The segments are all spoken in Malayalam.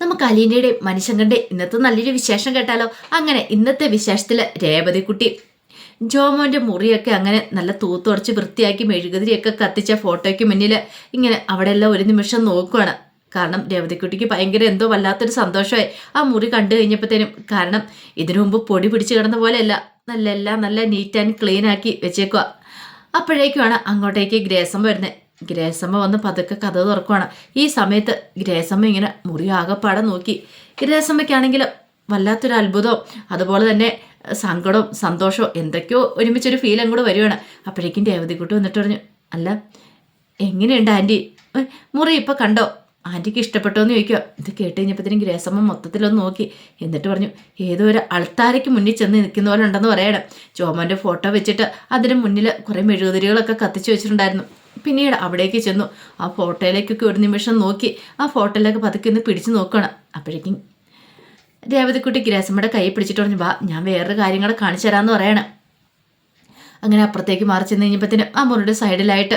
നമുക്ക് അലീനയുടെ മനുഷ്യങ്കന്റെ ഇന്നത്തെ നല്ലൊരു വിശേഷം കേട്ടാലോ? അങ്ങനെ ഇന്നത്തെ വിശേഷത്തിൽ രേവതിക്കുട്ടി ജോമോന്റെ മുറിയൊക്കെ അങ്ങനെ നല്ല തൂത്തുടച്ച് വൃത്തിയാക്കി മെഴുകുതിരിയൊക്കെ കത്തിച്ച ഫോട്ടോയ്ക്ക് മുന്നിൽ ഇങ്ങനെ അവിടെ എല്ലാം ഒരു നിമിഷം നോക്കുകയാണ് കാരണം രേവതിക്കുട്ടിക്ക് ഭയങ്കര എന്തോ വല്ലാത്തൊരു സന്തോഷമായി. ആ മുറി കണ്ടു കഴിഞ്ഞപ്പോഴത്തേനും കാരണം ഇതിനു മുമ്പ് പൊടി പിടിച്ച് കിടന്ന പോലെയല്ല. നല്ല എല്ലാം നല്ല നീറ്റ് ആൻഡ് ക്ലീൻ ആക്കി വെച്ചേക്കുക അപ്പോഴേക്കുമാണ് അങ്ങോട്ടേക്ക് ഗ്രേസം വരുന്നത്. ഗ്രേസമ്മ വന്ന് പതുക്കെ കഥ തുറക്കുവാണ്. ഈ സമയത്ത് ഗ്രേസമ്മ ഇങ്ങനെ മുറി ആകെപ്പാടെ നോക്കി. ഗ്രേസമ്മയ്ക്കാണെങ്കിൽ വല്ലാത്തൊരു അത്ഭുതവും അതുപോലെ തന്നെ സങ്കടവും സന്തോഷവും എന്തൊക്കെയോ ഒരുമിച്ചൊരു ഫീൽ അങ്ങോട്ട് വരുവാണ്. അപ്പോഴേക്കും രേവതിക്കുട്ടി വന്നിട്ട് പറഞ്ഞു അല്ല എങ്ങനെയുണ്ട് ആന്റി മുറി ഇപ്പം കണ്ടോ? ആന്റിക്ക് ഇഷ്ടപ്പെട്ടോ എന്ന് ചോദിക്കുക ഇത് കേട്ട് കഴിഞ്ഞപ്പോഴത്തേനും ഗ്രേസമ്മ മൊത്തത്തിലൊന്ന് നോക്കി. എന്നിട്ട് പറഞ്ഞു ഏതോ ഒരു അൾത്താരയ്ക്ക് മുന്നിൽ ചെന്ന് നിൽക്കുന്ന പോലെ ഉണ്ടെന്ന് പറയണം. ജോമോന്റെ ഫോട്ടോ വെച്ചിട്ട് അതിന് മുന്നിൽ കുറേ മെഴുകുതിരികളൊക്കെ കത്തിച്ച് വെച്ചിട്ടുണ്ടായിരുന്നു. പിന്നീട് അവിടേക്ക് ചെന്നു. ആ ഫോട്ടോയിലേക്കൊക്കെ ഒരു നിമിഷം നോക്കി. ആ ഫോട്ടോയിലൊക്കെ പതുക്കെ ഒന്ന് പിടിച്ചു നോക്കണം. അപ്പോഴേക്കും രേവതിക്കുട്ടി ഗ്രാസമ്മയുടെ കൈ പിടിച്ചിട്ട് പറഞ്ഞു വാ ഞാൻ വേറൊരു കാര്യങ്ങൾ കാണിച്ചു തരാമെന്ന് പറയണം. അങ്ങനെ അപ്പുറത്തേക്ക് മാറി ചെന്ന് കഴിഞ്ഞപ്പോഴത്തേനും ആ മുറിയുടെ സൈഡിലായിട്ട്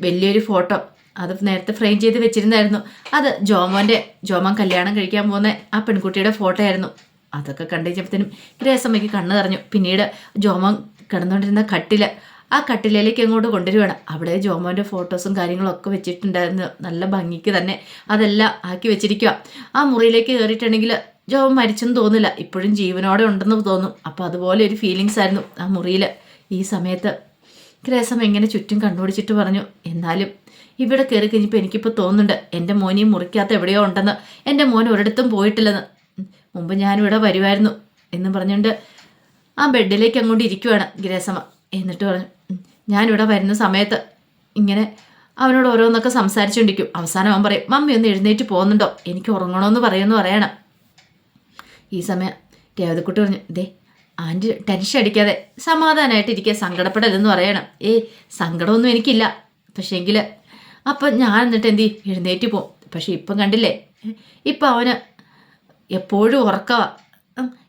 വലിയൊരു ഫോട്ടോ. അത് നേരത്തെ ഫ്രെയിം ചെയ്ത് വെച്ചിരുന്നായിരുന്നു. അത് ജോമോന്റെ ജോമോൻ കല്യാണം കഴിക്കാൻ പോകുന്ന ആ പെൺകുട്ടിയുടെ ഫോട്ടോ ആയിരുന്നു. അതൊക്കെ കണ്ടു കഴിഞ്ഞപ്പോഴത്തേനും ഗ്രേസമ്മയ്ക്ക് കണ്ണ് നിറഞ്ഞു. പിന്നീട് ജോമോൻ കിടന്നുകൊണ്ടിരുന്ന കട്ടിൽ ആ കട്ടിലേക്ക് അങ്ങോട്ട് കൊണ്ടുവരികയാണ്. അവിടെ ജോമോന്റെ ഫോട്ടോസും കാര്യങ്ങളൊക്കെ വെച്ചിട്ടുണ്ടായിരുന്നു. നല്ല ഭംഗിക്ക് തന്നെ അതെല്ലാം ആക്കി വെച്ചിരിക്കുക ആ മുറിയിലേക്ക് കയറിയിട്ടുണ്ടെങ്കിൽ ജോമൻ മരിച്ചെന്ന് തോന്നില്ല. ഇപ്പോഴും ജീവനോടെ ഉണ്ടെന്ന് തോന്നും. അപ്പോൾ അതുപോലെ ഒരു ഫീലിങ്സ് ആയിരുന്നു ആ മുറിയിൽ ഈ സമയത്ത് ഗ്രേസം എങ്ങനെ ചുറ്റും കണ്ടുപിടിച്ചിട്ട് പറഞ്ഞു എന്നാലും ഇവിടെ കയറി കഴിഞ്ഞപ്പോൾ എനിക്കിപ്പോൾ തോന്നുന്നുണ്ട് എന്റെ മോനെയും മുറിക്കകത്ത് എവിടെയോ ഉണ്ടെന്ന്. എന്റെ മോൻ ഒരിടത്തും പോയിട്ടില്ലെന്ന്. മുമ്പ് ഞാനിവിടെ വരുമായിരുന്നു എന്ന് പറഞ്ഞുകൊണ്ട് ആ ബെഡിലേക്ക് അങ്ങോട്ട് ഇരിക്കുവാണ് ഗ്രേസമ്മ. എന്നിട്ട് പറഞ്ഞു "ഉം, ഞാനിവിടെ വരുന്ന സമയത്ത് ഇങ്ങനെ അവനോട് ഓരോന്നൊക്കെ സംസാരിച്ചുകൊണ്ടിരിക്കും അവസാനം അവൻ പറയും മമ്മി ഒന്ന് എഴുന്നേറ്റ് പോകുന്നുണ്ടോ? എനിക്ക് ഉറങ്ങണമെന്ന് പറയുമെന്ന് പറയണം. ഈ സമയം രേവതക്കുട്ടി പറഞ്ഞു ദേ ആന്റി ടെൻഷൻ അടിക്കാതെ സമാധാനമായിട്ട് ഇരിക്കുക സങ്കടപ്പെടലെന്ന് പറയണം. ഏ സങ്കടമൊന്നും എനിക്കില്ല. പക്ഷേങ്കിൽ അപ്പം ഞാൻ എന്നിട്ട് എന്ത്? എഴുന്നേറ്റ് പോവും പക്ഷേ ഇപ്പം കണ്ടില്ലേ ഇപ്പം അവന് എപ്പോഴും ഉറക്കവാ.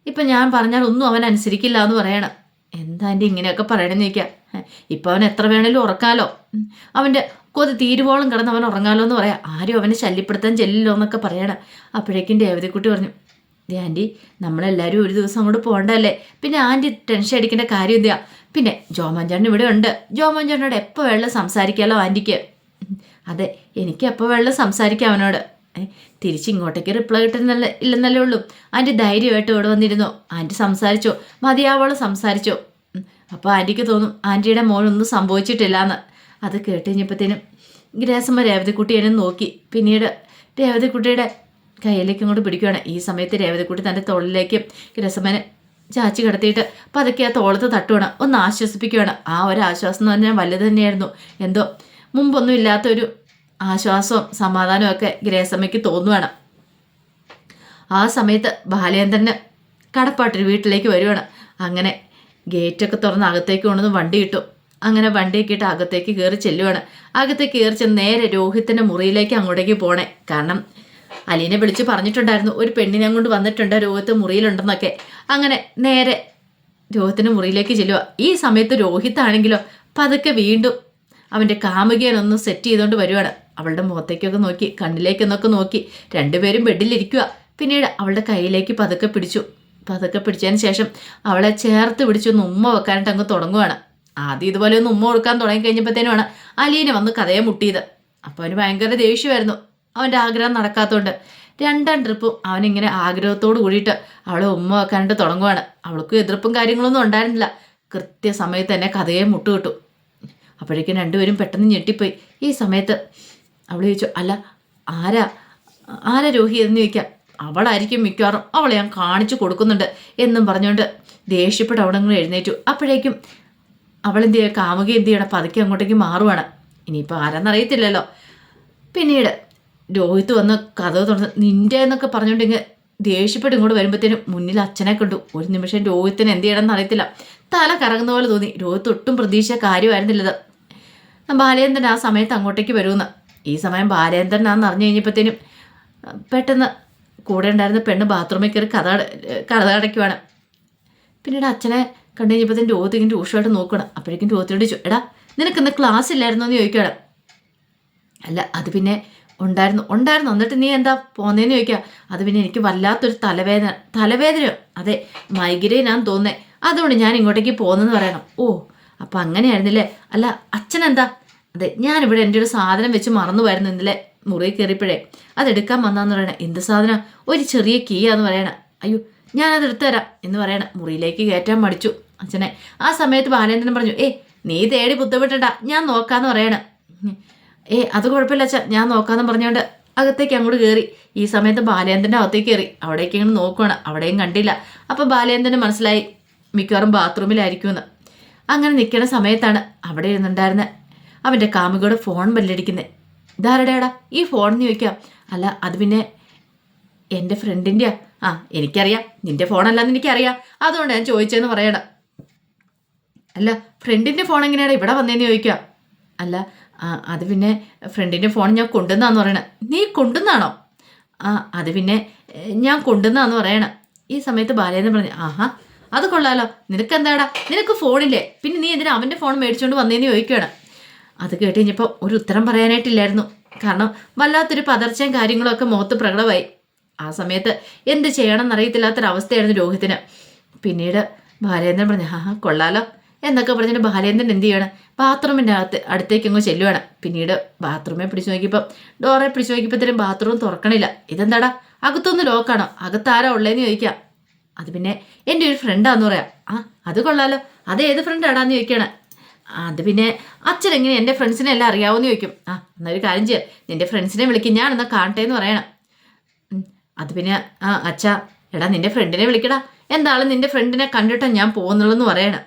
ഇപ്പം ഞാൻ പറഞ്ഞാൽ ഒന്നും അവൻ അനുസരിക്കില്ല എന്ന് പറയണം. എന്താ എന്റെ ഇങ്ങനെയൊക്കെ പറയണമെന്ന് ചോദിക്കാം. ഇപ്പം അവൻ എത്ര വേണേലും ഉറക്കാലോ. അവന്റെ കൊതി തീരുവോളം കിടന്ന് അവൻ ഉറങ്ങാലോ എന്ന് പറയാം. ആരും അവനെ ശല്യപ്പെടുത്താൻ ചെല്ലില്ലോ എന്നൊക്കെ പറയണം. അപ്പോഴേക്കും രേവതിക്കുട്ടി പറഞ്ഞു ദേ ആന്റി നമ്മളെല്ലാവരും ഒരു ദിവസം അങ്ങോട്ട് പോകണ്ടല്ലേ? പിന്നെ ആന്റി ടെൻഷൻ അടിക്കേണ്ട കാര്യം എന്തിയാ? പിന്നെ ജോമാഞ്ചേട്ടൻ ഇവിടെ ഉണ്ട്. ജോമാഞ്ചേട്ടനോട് എപ്പോൾ വെള്ളം സംസാരിക്കാമല്ലോ ആന്റിക്ക് അതെ എനിക്ക് എപ്പോൾ വെള്ളം സംസാരിക്കാം അവനോട്. ഏ, തിരിച്ച് ഇങ്ങോട്ടേക്ക് റിപ്ലൈ കിട്ടുന്നല്ല ഇല്ലെന്നല്ലേ ഉള്ളൂ. ആന്റി ധൈര്യമായിട്ട് ഇവിടെ വന്നിരുന്നോ. ആന്റി സംസാരിച്ചോ. മതിയാവോളം സംസാരിച്ചോ. അപ്പോൾ ആന്റിക്ക് തോന്നും ആന്റിയുടെ മോനൊന്നും സംഭവിച്ചിട്ടില്ല എന്ന് അത് കേട്ട് കഴിഞ്ഞപ്പോഴത്തേനും ഗ്രാസമ്മ രേവതിക്കുട്ടി എന്നെ നോക്കി. പിന്നീട് രേവതിക്കുട്ടിയുടെ കയ്യിലേക്ക് ഇങ്ങോട്ട് പിടിക്കുകയാണ് ഈ സമയത്ത് രേവതിക്കുട്ടി തന്റെ തോളിലേക്ക് ഗ്രസമ്മനെ ചാച്ചി കിടത്തിയിട്ട് പതുക്കെ ആ തോളത്ത് തട്ടുവാണ്. ഒന്ന് ആശ്വസിപ്പിക്കുകയാണ് ആ ഒരു ആശ്വാസം എന്ന് പറഞ്ഞാൽ വലുത് തന്നെയായിരുന്നു. എന്തോ മുമ്പൊന്നും ഇല്ലാത്തൊരു ആശ്വാസവും സമാധാനവും ഒക്കെ ഗ്രേസമ്മയ്ക്ക് തോന്നുവാണ്. ആ സമയത്ത് ബാലേന്ദ്രന് കടപ്പാട്ടൊരു വീട്ടിലേക്ക് വരുവാണ്. അങ്ങനെ ഗേറ്റൊക്കെ തുറന്ന് അകത്തേക്ക് കൊണ്ടുവന്ന് വണ്ടി ഇട്ടു. അങ്ങനെ വണ്ടിയൊക്കെ ഇട്ട് അകത്തേക്ക് കയറി ചെല്ലുവാണ്. അകത്തേക്ക് കയറി ചെന്ന് നേരെ രോഹിത്തിന്റെ മുറിയിലേക്ക് അങ്ങോട്ടേക്ക് പോണേ. കാരണം അലീനെ വിളിച്ച് പറഞ്ഞിട്ടുണ്ടായിരുന്നു ഒരു പെണ്ണിനെ കൊണ്ട് വന്നിട്ടുണ്ട് രോഹിത്ത് മുറിയിലുണ്ടെന്നൊക്കെ. അങ്ങനെ നേരെ രോഹിത്തിന്റെ മുറിയിലേക്ക് ചെല്ലുക ഈ സമയത്ത് രോഹിത്താണെങ്കിലോ പതുക്കെ വീണ്ടും അവന്റെ കാമുകിയനൊന്ന് സെറ്റ് ചെയ്തുകൊണ്ട് വരുവാണ്. അവളുടെ മുഖത്തേക്കൊക്കെ നോക്കി കണ്ണിലേക്കെന്നൊക്കെ നോക്കി രണ്ടുപേരും ബെഡിലിരിക്കുക പിന്നീട് അവളുടെ കയ്യിലേക്ക് പതുക്കെ പിടിച്ചു. പതുക്കെ പിടിച്ചതിന് ശേഷം അവളെ ചേർത്ത് പിടിച്ച് ഒന്ന് ഉമ്മ വെക്കാനായിട്ട് അങ്ങ് തുടങ്ങുവാണ്. ആദ്യം ഇതുപോലെ ഒന്ന് ഉമ്മ കൊടുക്കാൻ തുടങ്ങി കഴിഞ്ഞപ്പോഴത്തേനുമാണ് അലീന വന്ന് കഥയെ മുട്ടിയത്. അപ്പോൾ അവന് ഭയങ്കര ദേഷ്യമായിരുന്നു. അവന്റെ ആഗ്രഹം നടക്കാത്തതുകൊണ്ട് രണ്ടാം ട്രിപ്പും അവനിങ്ങനെ ആഗ്രഹത്തോട് കൂടിയിട്ട് അവളെ ഉമ്മ വെക്കാനായിട്ട് തുടങ്ങുവാണ്. അവൾക്ക് എതിർപ്പും കാര്യങ്ങളൊന്നും ഉണ്ടായിരുന്നില്ല. കൃത്യസമയത്ത് തന്നെ കഥയെ മുട്ടുകിട്ടു. അപ്പോഴേക്കും രണ്ടുപേരും പെട്ടെന്ന് ഞെട്ടിപ്പോയി. ഈ സമയത്ത് അവൾ ചോദിച്ചു അല്ല ആരാ? ആരാ രോഹി എന്ന് ചോദിക്കാം. അവളായിരിക്കും മിക്കവാറും അവളെ ഞാൻ കാണിച്ചു കൊടുക്കുന്നുണ്ട് എന്നും പറഞ്ഞുകൊണ്ട് ദേഷ്യപ്പെട്ട് അവിടെ എഴുന്നേറ്റു. അപ്പോഴേക്കും അവൾ എന്ത് ചെയ്യുക കാമുക എന്ത് ചെയ്യണം? പതുക്കെ അങ്ങോട്ടേക്ക് മാറുവാണ്. ഇനിയിപ്പോൾ ആരാന്നറിയത്തില്ലല്ലോ പിന്നീട് രോഹിത്ത് വന്ന് കഥ തുറന്ന് നിന്റെ എന്നൊക്കെ പറഞ്ഞുകൊണ്ട് ഇങ്ങ് ദേഷ്യപ്പെട്ട് ഇങ്ങോട്ട് വരുമ്പോഴത്തേനും മുന്നിൽ അച്ഛനെ കണ്ടു. ഒരു നിമിഷം രോഹിത്തിന് എന്ത് ചെയ്യണമെന്ന് അറിയത്തില്ല. തല കറങ്ങുന്ന പോലെ തോന്നി. രോഹിത്ത് ഒട്ടും പ്രതീക്ഷ കാര്യമായിരുന്നില്ലത്. ബാലേന്ദ്രൻ ആ സമയത്ത് അങ്ങോട്ടേക്ക് വരുമെന്ന്. ഈ സമയം ബാലേന്ദ്രൻ ആണെന്ന് അറിഞ്ഞു കഴിഞ്ഞപ്പോഴത്തേനും പെട്ടെന്ന് കൂടെ ഉണ്ടായിരുന്ന പെണ്ണ് ബാത്റൂമിൽ കയറി കഥ കഥ അടയ്ക്കുവാണ്. പിന്നീട് അച്ഛനെ കണ്ടു കഴിഞ്ഞപ്പോഴത്തേനും രോഹിത്ത് ഇങ്ങനെ രൂക്ഷമായിട്ട് നോക്കണം അപ്പോഴേക്കും രോഹിത്തിനോട് ചോദിച്ചു എടാ നിനക്കിന്ന് ക്ലാസ് ഇല്ലായിരുന്നോ? എന്ന് ചോദിക്കുകയാണ് അല്ല അത് പിന്നെ ഉണ്ടായിരുന്നു ഉണ്ടായിരുന്നു. എന്നിട്ട് നീ എന്താ പോന്നേന്ന് ചോദിക്കുക അത് പിന്നെ എനിക്ക് വല്ലാത്തൊരു തലവേദന തലവേദനയോ? അതെ മൈഗ്രെയിനാന്ന് തോന്നേ അതുകൊണ്ട് ഞാൻ ഇങ്ങോട്ടേക്ക് പോകുന്നെന്ന് പറയണം. ഓ അപ്പം അങ്ങനെയായിരുന്നില്ലേ? അല്ല അച്ഛനെന്താ? അതെ ഞാനിവിടെ എന്റെ ഒരു സാധനം വെച്ച് മറന്നു പോയിരുന്നു ഇന്നലെ. മുറി കയറിയപ്പോഴേ അതെടുക്കാൻ വന്നാന്ന് പറയണ എന്ത് സാധനം? ഒരു ചെറിയ കീയാന്ന് പറയണ. അയ്യോ ഞാനത് എടുത്തുതരാം എന്ന് പറയണ. മുറിയിലേക്ക് കയറ്റാൻ മടിച്ചു അച്ഛനെ. ആ സമയത്ത് ബാലേന്ദ്രൻ പറഞ്ഞു ഏ നീ തേടി ബുദ്ധിമുട്ടണ്ട ഞാൻ നോക്കാന്ന് പറയണ. ഏ അത് കുഴപ്പമില്ല അച്ഛാ ഞാൻ നോക്കാന്ന് പറഞ്ഞുകൊണ്ട് അകത്തേക്ക് അങ്ങോട്ട് കയറി ഈ സമയത്ത് ബാലേന്ദ്രന്റെ അകത്തേക്ക് കയറി അവിടേക്ക് ഇങ്ങനെ നോക്കുവാണ്. അവിടെയും കണ്ടില്ല. അപ്പം ബാലേന്ദ്രന് മനസ്സിലായി മിക്കവാറും ബാത്റൂമിലായിരിക്കുമെന്ന്. അങ്ങനെ നിൽക്കുന്ന സമയത്താണ് അവിടെ ഇരുന്നുണ്ടായിരുന്ന. അവന്റെ കാമുകയുടെ ഫോൺ ബെല്ലടിക്കുന്നത് ഇതാരുടെയാടാ? ഈ ഫോൺ എന്ന് ചോദിക്കാം. അല്ല അത് പിന്നെ എന്റെ ഫ്രണ്ടിന്റെ ആ എനിക്കറിയാം. നിന്റെ ഫോണല്ലാന്ന് എനിക്കറിയാം. അതുകൊണ്ട് ഞാൻ ചോദിച്ചതെന്ന് പറയണം അല്ല ഫ്രണ്ടിന്റെ ഫോൺ എങ്ങനെയാടാ ഇവിടെ വന്നേന്ന് ചോദിക്കാം. അല്ല അത് പിന്നെ ഫ്രണ്ടിന്റെ ഫോൺ ഞാൻ കൊണ്ടുവന്നാന്ന് പറയണം. നീ കൊണ്ടുവന്നാണോ? ആ അത് പിന്നെ ഞാൻ കൊണ്ടുവന്നാന്ന് പറയണം. ഈ സമയത്ത് ബാലേന്ദ്രൻ പറഞ്ഞു ആഹാ അത് കൊള്ളാലോ. നിനക്ക് എന്താടാ? നിനക്ക് ഫോണില്ലേ പിന്നെ നീ എന്തിനാ അവന്റെ ഫോൺ മേടിച്ചുകൊണ്ട് വന്നേന്ന് ചോദിക്കുകയാണ് അത് കേട്ട് കഴിഞ്ഞപ്പോൾ ഒരു ഉത്തരം പറയാനായിട്ടില്ലായിരുന്നു. കാരണം വല്ലാത്തൊരു പതർച്ചയും കാര്യങ്ങളൊക്കെ മുഖത്ത് പ്രകടമായി. ആ സമയത്ത് എന്ത് ചെയ്യണം എന്നറിയത്തില്ലാത്തൊരവസ്ഥയായിരുന്നു രോഹിത്തിന്. പിന്നീട് ബാലേന്ദ്രൻ പറഞ്ഞു ആ കൊള്ളാലോ. എന്നൊക്കെ പറഞ്ഞിട്ട് ബാലേന്ദ്രൻ എന്ത് ചെയ്യണം? ബാത്റൂമിന്റെ അകത്ത് അടുത്തേക്ക് അങ്ങ് ചെല്ലുവാണ്. പിന്നീട് ബാത്റൂമെ പിടിച്ചു നോക്കിയപ്പോൾ ഡോറെ പിടിച്ചു നോക്കിയപ്പോഴത്തേനും ബാത്റൂം തുറക്കണില്ല. ഇതെന്താടാ? അകത്തൊന്ന് ലോക്കാണോ? അകത്താരാ ഉള്ളതെന്ന് ചോദിക്കാം. അത് പിന്നെ എന്റെ ഒരു ഫ്രണ്ടാന്ന് പറയാം. ആ അത് കൊള്ളാലോ. അത് ഏത് ഫ്രണ്ടാടാന്ന് ചോദിക്കണം? അത് പിന്നെ അച്ഛൻ എങ്ങനെ എന്റെ ഫ്രണ്ട്സിനെ എല്ലാം അറിയാവുമെന്ന് ചോദിക്കും. ആ എന്നൊരു കാര്യം ചെയ്യാം. നിന്റെ ഫ്രണ്ട്സിനെ വിളിക്കും. ഞാൻ എന്നാൽ കാണട്ടെ എന്ന് പറയണം അത് പിന്നെ ആ അച്ഛാ എടാ നിന്റെ ഫ്രണ്ടിനെ വിളിക്കടാ. എന്താളും നിന്റെ ഫ്രണ്ടിനെ കണ്ടിട്ടാ ഞാൻ പോകുന്നുള്ളൂ എന്ന് പറയണം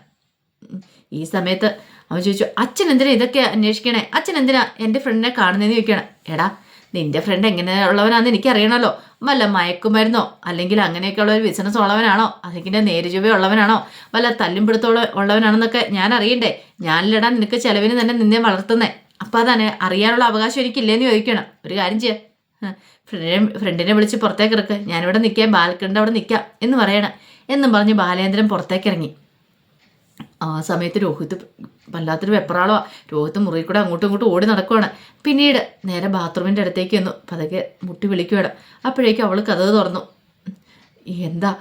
ഈ സമയത്ത് അവൻ ചോദിച്ചു അച്ഛൻ എന്തിനാ ഇതൊക്കെ അന്വേഷിക്കണേ? അച്ഛൻ എന്തിനാ എന്റെ ഫ്രണ്ടിനെ കാണുന്നതെന്ന് ചോദിക്കണം എടാ നിന്റെ ഫ്രണ്ട് എങ്ങനെയുള്ളവനാണെന്ന് എനിക്കറിയണമല്ലോ വല്ല മയക്കുമരുന്നോ അല്ലെങ്കിൽ അങ്ങനെയൊക്കെയുള്ള ഒരു ബിസിനസ് ഉള്ളവനാണോ അല്ലെങ്കിൽ നേരുചുവ ഉള്ളവനാണോ വല്ല തല്ലും പിടുത്തോളം ഉള്ളവനാണെന്നൊക്കെ ഞാൻ അറിയണ്ടേ? ഞാനില്ലടാ നിനക്ക് ചെലവിന് തന്നെ നിന്നെ വളർത്തുന്നേ. അപ്പം അതാണ് അറിയാനുള്ള അവകാശം എനിക്കില്ലേന്ന് ചോദിക്കണം. ഒരു കാര്യം ചെയ്യാം. ഫ്രണ്ടിനെ ഫ്രണ്ടിനെ വിളിച്ച് പുറത്തേക്ക് ഇറക്ക്. ഞാനിവിടെ നിൽക്കാം ബാൽക്കണിന്റെ അവിടെ നിൽക്കാം എന്ന് പറയണം. എന്നും പറഞ്ഞ് ബാലേന്ദ്രൻ പുറത്തേക്ക് ഇറങ്ങി. ആ സമയത്ത് രോഹിത് വല്ലാത്തൊരു വെപ്രാളോ രോഹിത് മുറിയിൽ കൂടെ അങ്ങോട്ടും ഇങ്ങോട്ടും ഓടി നടക്കുവാണ്. പിന്നീട് നേരെ ബാത്റൂമിന്റെ അടുത്തേക്ക് വന്നു പതുക്കെ മുട്ടി വിളിക്കുവാണ്. അപ്പോഴേക്കും അവൾ കഥ തുറന്നു. എന്താ?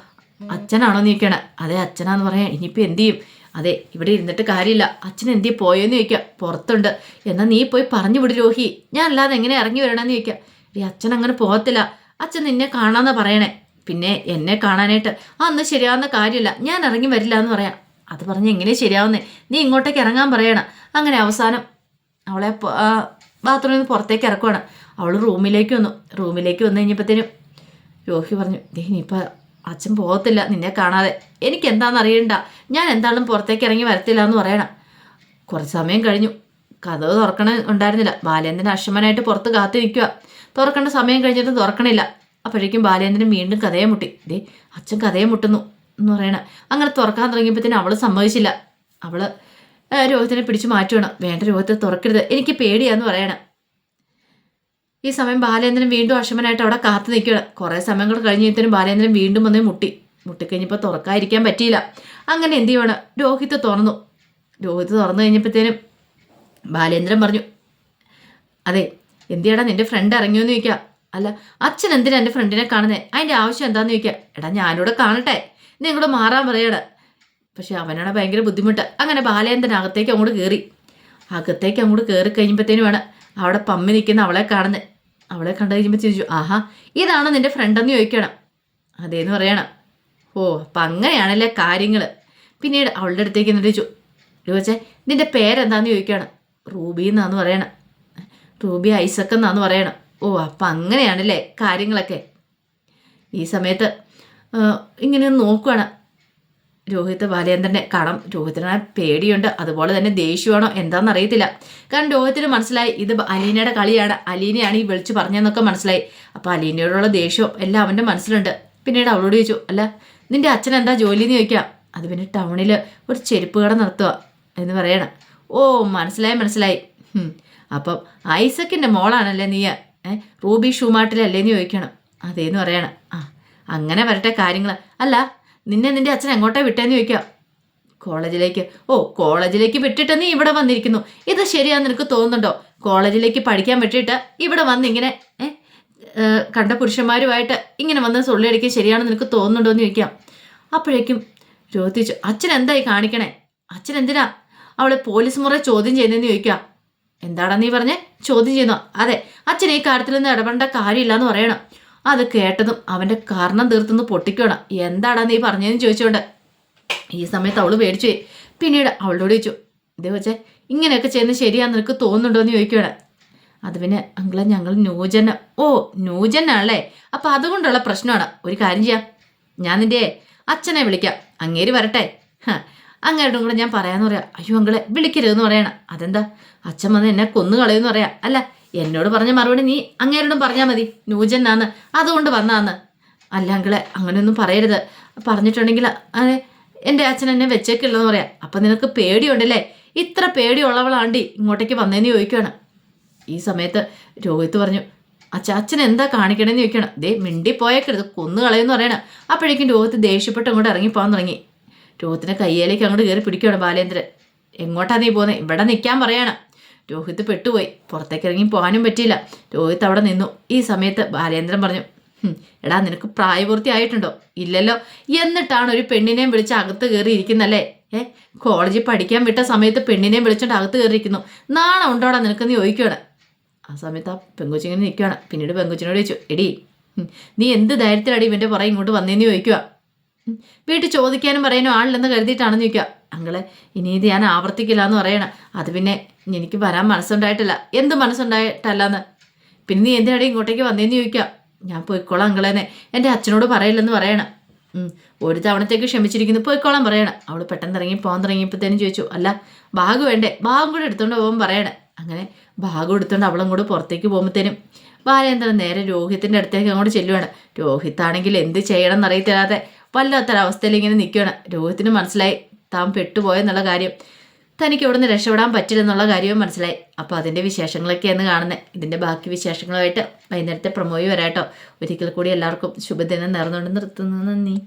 അച്ഛനാണോ നീക്കണേ അതെ അച്ഛനാന്ന് പറയാം. ഇനിയിപ്പോൾ എന്തു ചെയ്യും? അതെ ഇവിടെ ഇരുന്നിട്ട് കാര്യമില്ല. അച്ഛൻ എന്തി പോയെന്ന് ചോദിക്കാം പുറത്തുണ്ട്. എന്നാൽ നീ പോയി പറഞ്ഞു വിട് രോഹി. ഞാൻ അല്ലാതെ എങ്ങനെ ഇറങ്ങി വരണമെന്ന് ചോദിക്കാം ഈ അച്ഛൻ അങ്ങനെ പോകത്തില്ല. അച്ഛൻ നിന്നെ കാണാമെന്നാണ് പറയണേ. പിന്നെ എന്നെ കാണാനായിട്ട്. ആ അന്ന് ശരിയാവുന്ന കാര്യമില്ല. ഞാൻ ഇറങ്ങി വരില്ല എന്ന് പറയാം. അത് പറഞ്ഞ് എങ്ങനെ ശരിയാവുന്നേ? നീ ഇങ്ങോട്ടേക്ക് ഇറങ്ങാൻ പറയണം. അങ്ങനെ അവസാനം അവളെ ബാത്റൂമിൽ നിന്ന് പുറത്തേക്ക് ഇറക്കുവാണ്. അവൾ റൂമിലേക്ക് വന്നു. റൂമിലേക്ക് വന്നു കഴിഞ്ഞപ്പോഴത്തേനും രോഹി പറഞ്ഞു ഇനിയിപ്പോൾ അച്ഛൻ പോകത്തില്ല നിന്നെ കാണാതെ. എനിക്ക് എന്താണെന്ന് അറിയണ്ട. ഞാൻ എന്താണെന്നും പുറത്തേക്ക് ഇറങ്ങി വരത്തില്ല എന്ന് പറയണം. കുറച്ച് സമയം കഴിഞ്ഞു. കഥവ് തുറക്കണ ഉണ്ടായിരുന്നില്ല. ബാലേന്ദ്രൻ അക്ഷമനായിട്ട് പുറത്ത് കാത്തു നിൽക്കുക തുറക്കേണ്ട സമയം കഴിഞ്ഞിട്ട് തുറക്കണില്ല. അപ്പോഴേക്കും ബാലേന്ദ്രൻ വീണ്ടും കഥയെ മുട്ടി. ദേ അച്ഛൻ കഥയെ മുട്ടുന്നു. എന്ന് പറയണ. അങ്ങനെ തുറക്കാൻ തുടങ്ങിയപ്പോഴത്തേനും അവൾ സമ്മതിച്ചില്ല. അവൾ രോഗത്തിനെ പിടിച്ചു മാറ്റണം വേണ്ട രോഗത്തെ തുറക്കരുത്. എനിക്ക് പേടിയാന്ന് പറയണം. ഈ സമയം ബാലേന്ദ്രൻ വീണ്ടും അക്ഷമനായിട്ട് അവിടെ കാത്തു നിൽക്കുകയാണ്. കുറേ സമയങ്ങൾ കഴിഞ്ഞിട്ടും ബാലേന്ദ്രൻ വീണ്ടും വന്ന് മുട്ടി. മുട്ടിക്കഴിഞ്ഞപ്പോൾ തുറക്കാതിരിക്കാൻ പറ്റിയില്ല. അങ്ങനെ എന്ത് ചെയ്യണം രോഹിത് തുറന്നു. രോഹിത് തുറന്നു കഴിഞ്ഞപ്പോഴത്തേനും ബാലേന്ദ്രൻ പറഞ്ഞു അതെ എന്തിയാടാ നിന്റെ ഫ്രണ്ട് ഇറങ്ങിയോന്ന് ചോദിക്കുക അല്ല അച്ഛൻ എന്തിനാ എന്റെ ഫ്രണ്ടിനെ കാണുന്നത് അതിന്റെ ആവശ്യം എന്താണെന്ന് ചോദിക്കുക എടാ ഞാനിവിടെ കാണട്ടെ. നീ അങ്ങോട്ട് മാറാൻ പറയടാ പക്ഷെ അവനാണ് ഭയങ്കര ബുദ്ധിമുട്ട്. അങ്ങനെ ബാലേന്ദ്രൻ അകത്തേക്ക് അങ്ങോട്ട് കയറി അകത്തേക്ക് അങ്ങോട്ട് കയറി കഴിയുമ്പോഴത്തേനുമാണ് അവിടെ പമ്മി നിൽക്കുന്ന അവളെ കാണുന്നത്. അവളെ കണ്ടു കഴിയുമ്പോൾ ചിരിച്ചു. ആഹാ ഇതാണോ നിന്റെ ഫ്രണ്ടെന്ന് ചോദിക്കണം. അതേന്ന് പറയണം. ഓ അപ്പം അങ്ങനെയാണല്ലേ കാര്യങ്ങൾ പിന്നീട് അവളുടെ അടുത്തേക്ക് എന്നിട്ട് ചോദിച്ചു. ചോദിച്ചേ നിന്റെ പേരെന്താന്ന് ചോദിക്കുകയാണ് റൂബി എന്നാന്ന് പറയണം. റൂബി ഐസക്ക് എന്നാന്ന് പറയണം. ഓ അപ്പം അങ്ങനെയാണല്ലേ കാര്യങ്ങളൊക്കെ? ഈ സമയത്ത് ഇങ്ങനെ നോക്കുകയാണ് രോഹിത് ബാലേന്ദ്രനെ കാണാം. രോഹിത്തിനെ പേടിയുണ്ട്. അതുപോലെ തന്നെ ദേഷ്യമാണോ? എന്താണെന്ന് അറിയത്തില്ല. കാരണം രോഹിത്തിന് മനസ്സിലായി ഇത് അലീനയുടെ കളിയാണ്. അലീനയാണ് ഈ വിളിച്ച് പറഞ്ഞതെന്നൊക്കെ മനസ്സിലായി. അപ്പോൾ അലീനയോടുള്ള ദേഷ്യവും എല്ലാം അവന്റെ മനസ്സിലുണ്ട്. പിന്നീട് അവളോട് ചോദിച്ചു അല്ല നിന്റെ അച്ഛൻ എന്താ ജോലി എന്ന് ചോദിക്കാം? അത് പിന്നെ ടൗണിൽ ഒരു ചെരുപ്പ് കട നടത്തുക എന്ന് പറയണം. ഓ മനസ്സിലായി മനസ്സിലായി. അപ്പം ഐസക്കിന്റെ മോളാണല്ലേ നീ റൂബി ഷൂമാട്ടിലല്ലേ എന്ന് ചോദിക്കണം. അതേന്ന് പറയണം. ആ അങ്ങനെ വരട്ടെ കാര്യങ്ങൾ അല്ല നിന്നെ നിന്റെ അച്ഛൻ എങ്ങോട്ടേ വിട്ടേന്ന് ചോദിക്കാം? കോളേജിലേക്ക്. ഓ കോളേജിലേക്ക് വിട്ടിട്ട് നീ ഇവിടെ വന്നിരിക്കുന്നു. ഇത് ശരിയാന്ന് നിനക്ക് തോന്നുന്നുണ്ടോ? കോളേജിലേക്ക് പഠിക്കാൻ വിട്ടിട്ട് ഇവിടെ വന്ന് ഇങ്ങനെ ഏ, കണ്ട പുരുഷന്മാരുമായിട്ട് ഇങ്ങനെ വന്ന് സൊള്ളിയടിക്കാൻ ശരിയാണെന്ന് നിനക്ക് തോന്നുന്നുണ്ടോ എന്ന് ചോദിക്കാം. അപ്പോഴേക്കും ചോദിച്ചു അച്ഛൻ എന്തായി കാണിക്കണേ? അച്ഛൻ എന്തിനാ അവളെ പോലീസ് മുറ ചോദ്യം ചെയ്യുന്നതെന്ന് ചോദിക്കാം? എന്താടാ നീ പറഞ്ഞേ? ചോദ്യം ചെയ്യുന്നോ? അതെ അച്ഛൻ ഈ കാര്യത്തിലൊന്നും ഇടപെടേണ്ട കാര്യമില്ല എന്ന് പറയണം. അത് കേട്ടതും അവന്റെ കർണം തീർത്തൊന്ന് പൊട്ടിക്കണം. എന്താടാ നീ പറഞ്ഞതെന്ന് ചോദിച്ചുകൊണ്ട് ഈ സമയത്ത് അവൾ പേടിച്ചു പിന്നീട് അവളോട് ചോദിച്ചു ഇതേ വെച്ചേ ഇങ്ങനെയൊക്കെ ചെയ്യുന്നത് ശരിയാന്ന് നിനക്ക് തോന്നുന്നുണ്ടോ? എന്ന് ചോദിക്കുകയാണ്. അത് പിന്നെ അങ്കിളെ ഞങ്ങൾ ന്യൂജന ഓ ന്യൂജനാണല്ലേ? അപ്പം അതുകൊണ്ടുള്ള പ്രശ്നമാണ്. ഒരു കാര്യം ചെയ്യാം. ഞാൻ നിന്റെ അച്ഛനെ വിളിക്കാം. അങ്ങേര് വരട്ടെ. അങ്ങേരുടെ കൂടെ ഞാൻ പറയാമെന്ന് പറയാം. അയ്യോ അങ്കിളെ വിളിക്കരുതെന്ന് പറയണം. അതെന്താ? അച്ഛൻ വന്ന് എന്നെ കൊന്നു കളയുമെന്ന് പറയാം. അല്ല എന്നോട് പറഞ്ഞ മറുപടി നീ അങ്ങേരോടും പറഞ്ഞാൽ മതി. ന്യൂജനാന്ന് അതുകൊണ്ട് വന്നാന്ന്. അല്ല അങ്കിളെ അങ്ങനെയൊന്നും പറയരുത്. പറഞ്ഞിട്ടുണ്ടെങ്കിൽ അതെ എന്റെ അച്ഛൻ എന്നെ വെച്ചേക്കില്ലെന്ന് പറയാം. അപ്പം നിനക്ക് പേടിയുണ്ടല്ലേ? ഇത്ര പേടിയുള്ളവളാണ്ടി ഇങ്ങോട്ടേക്ക് വന്നേന്ന് ചോദിക്കുകയാണ് ഈ സമയത്ത് രോഹിത് പറഞ്ഞു അച്ഛ അച്ഛൻ എന്താ കാണിക്കണമെന്ന് ചോദിക്കണം ദേ മിണ്ടി പോയേക്കരുത് കൊന്നു കളയെന്ന് പറയണം. അപ്പോഴേക്കും രോഹിത് ദേഷ്യപ്പെട്ട് അങ്ങോട്ട് ഇറങ്ങിപ്പോകാൻ തുടങ്ങി. രോഹത്തിന്റെ കയ്യിലേക്ക് അങ്ങോട്ട് കയറി പിടിക്കുകയാണ് ബാലേന്ദ്രൻ. എങ്ങോട്ടാ നീ പോകുന്നത് ഇവിടെ നിൽക്കാൻ പറയാണ്. രോഹിത് പെട്ടുപോയി. പുറത്തേക്ക് ഇറങ്ങി പോകാനും പറ്റിയില്ല. രോഹിത് അവിടെ നിന്നു. ഈ സമയത്ത് ബാലേന്ദ്രൻ പറഞ്ഞു എടാ നിനക്ക് പ്രായപൂർത്തി ആയിട്ടുണ്ടോ? ഇല്ലല്ലോ. എന്നിട്ടാണ് ഒരു പെണ്ണിനെയും വിളിച്ച് അകത്ത് കയറി ഇരിക്കുന്നല്ലേ ഏ കോളേജിൽ പഠിക്കാൻ വിട്ട സമയത്ത് പെണ്ണിനെയും വിളിച്ചോണ്ട് അകത്ത് കയറിയിരിക്കുന്നു. നാണം ഉണ്ടോടാ നീ ചോദിക്കുകയാണ് ആ സമയത്ത് ആ പെങ്കുച്ചിങ്ങനെ നിൽക്കുകയാണ് പിന്നീട് പെങ്കുച്ചിനോട് ചോദിച്ചു എടി നീ എന്ത് ധൈര്യത്തിലടി ഇവന്റെ പുറകെ ഇങ്ങോട്ട് വന്നേന്ന് ചോദിക്കുക വീട്ടിൽ ചോദിക്കാനും പറയാനും ആളില്ലെന്ന് കരുതിയിട്ടാണെന്ന് ചോദിക്കുക അങ്ങളെ ഇനി ഇത് ഞാൻ ആവർത്തിക്കില്ല എന്ന് പറയണം. അത് പിന്നെ എനിക്ക് വരാൻ മനസ്സുണ്ടായിട്ടില്ല. എന്ത് മനസ്സുണ്ടായിട്ടല്ലെന്ന്? പിന്നെ നീ എന്തിനടി ഇങ്ങോട്ടേക്ക് വന്നേന്ന് ചോദിക്കാം ഞാൻ പോയിക്കോളാം അങ്കളേനെ. എന്റെ അച്ഛനോട് പറയില്ലെന്ന് പറയണം. ഒരു തവണത്തേക്ക് ക്ഷമിച്ചിരിക്കുന്നു പോയിക്കോളാം പറയണം. അവൾ പെട്ടെന്ന് ഇറങ്ങി പോകാൻ തുടങ്ങിയപ്പോഴത്തേനും ചോദിച്ചു അല്ല ബാഗ് വേണ്ടേ? ബാഗും കൂടെ എടുത്തുകൊണ്ട് പോകാൻ പറയണം. അങ്ങനെ ഭാഗം എടുത്തുകൊണ്ട് അവളും കൂടെ പുറത്തേക്ക് പോകുമ്പോഴത്തേനും ബാലേന്ദ്രൻ നേരെ രോഹിത്തിന്റെ അടുത്തേക്ക് അങ്ങോട്ട് ചെല്ലുവാണ്. രോഹിത്താണെങ്കിൽ എന്ത് ചെയ്യണം എന്നറിയത്തില്ലാതെ വല്ലാത്തൊരവസ്ഥയിൽ ഇങ്ങനെ നിൽക്കുകയാണ് രോഹിത്തിന് മനസ്സിലായി താൻ പെട്ടുപോയെന്നുള്ള കാര്യം. തനിക്ക് ഇവിടുന്ന് രക്ഷപ്പെടാൻ പറ്റില്ലെന്നുള്ള കാര്യവും മനസ്സിലായി. അപ്പോൾ അതിന്റെ വിശേഷങ്ങളൊക്കെയാണ് കാണുന്നത് ഇതിന്റെ ബാക്കി വിശേഷങ്ങളുമായിട്ട് വൈകുന്നേരത്തെ പ്രമോയി വരാട്ടോ. ഒരിക്കൽ കൂടി എല്ലാവർക്കും ശുഭദിനം നേർന്നുകൊണ്ട് നിർത്തുന്നു. നന്ദി.